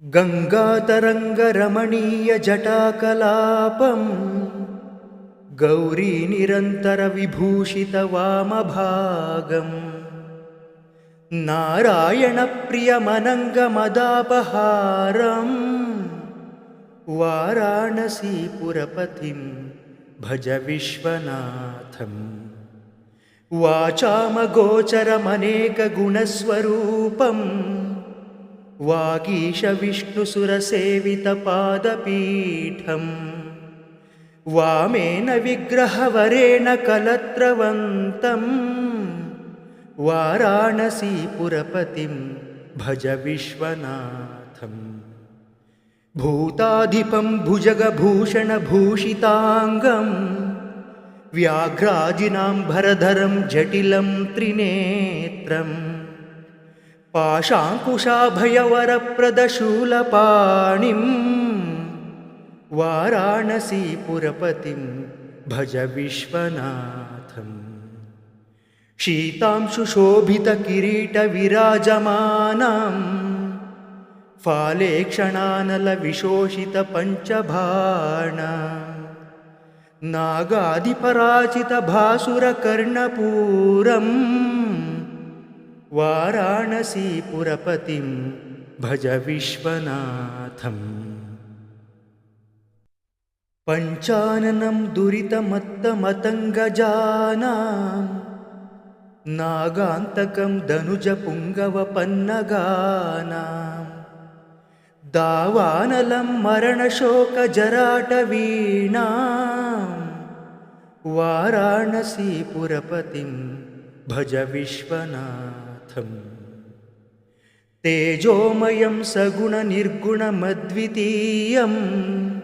गङ्गातरङ्गरमणीयजटाकलापम् गौरीनिरन्तरविभूषितवामभागम् नारायणप्रियमनङ्गमदापहारम् वाराणसीपुरपतिं भज विश्वनाथम् वाचामगोचरमनेकगुणस्वरूपम् वागीशविष्णुसुरसेवितपादपीठम् वामेन विग्रहवरेण कलत्रवन्तम् वाराणसीपुरपतिं भज विश्वनाथम् भूताधिपं भुजगभूषणभूषिताङ्गम् व्याघ्राजिनाम्भरधरं जटिलं त्रिनेत्रम् पाशाङ्कुशाभयवरप्रदशूलपाणिम् वाराणसीपुरपतिं भज विश्वनाथम्। शीतांशुशोभितकिरीटविराजमानम् फाले क्षणानलविशोषितपञ्चभाण नागाधिपराजितभासुरकर्णपूरम् वाराणसीपुरपतिं भज विश्वनाथम्। पञ्चाननं दुरितमत्तमतङ्गजानां नागान्तकं दनुजपुङ्गवपन्नगानां दावानलं मरणशोकजराटवीणां वाराणसीपुरपतिं भज विश्वनाथम् तेजोमयं सगुणनिर्गुणमद्वितीयम्।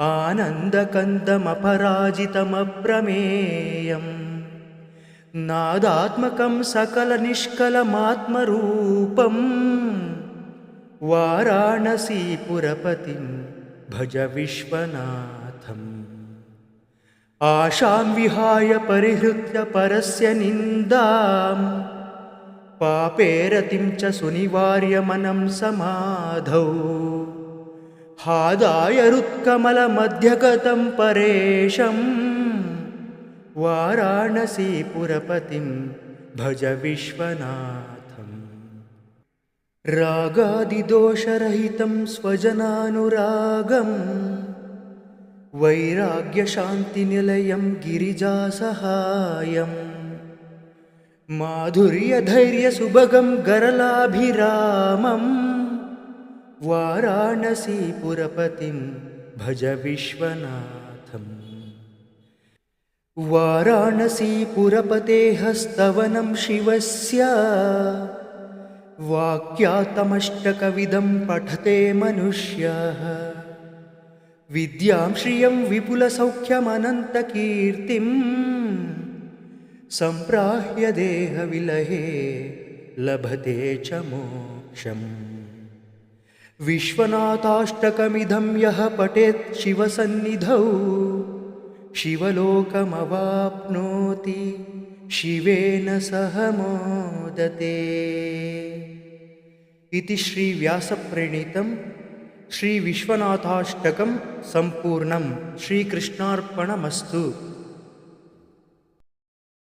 आनन्दकन्दमपराजितमप्रमेयम्। नादात्मकं सकलनिष्कलमात्मरूपम्। वाराणसीपुरपतिं भज विश्वनाथम्। आशां विहाय परिहृत्य परस्य निन्दाम् पापेरतिं च सुनिवार्यमनं समाधौ। हादायरुत्कमलमध्यगतं परेशं। वाराणसीपुरपतिं भज विश्वनाथम्। रागादिदोषरहितं स्वजनानुरागम् वैराग्यशान्तिनिलयं गिरिजासहायम् माधुर्यधैर्यसुभगं गरलाभिरामम् वाराणसीपुरपतिं भज विश्वनाथम्। वाराणसीपुरपतेः स्तवनं शिवस्य। वाक्यातमष्टकविदं पठते मनुष्यः। विद्यां श्रियं विपुलसौख्यमनन्तकीर्तिम् सम्प्राह्य देहविलहे लभते च मोक्षम्। विश्वनाथाष्टकमिदं यः पठेत् शिवसन्निधौ शिवलोकमवाप्नोति शिवेन सह मोदते। इति श्रीव्यासप्रणीतं श्रीविश्वनाथाष्टकं सम्पूर्णं श्रीकृष्णार्पणमस्तु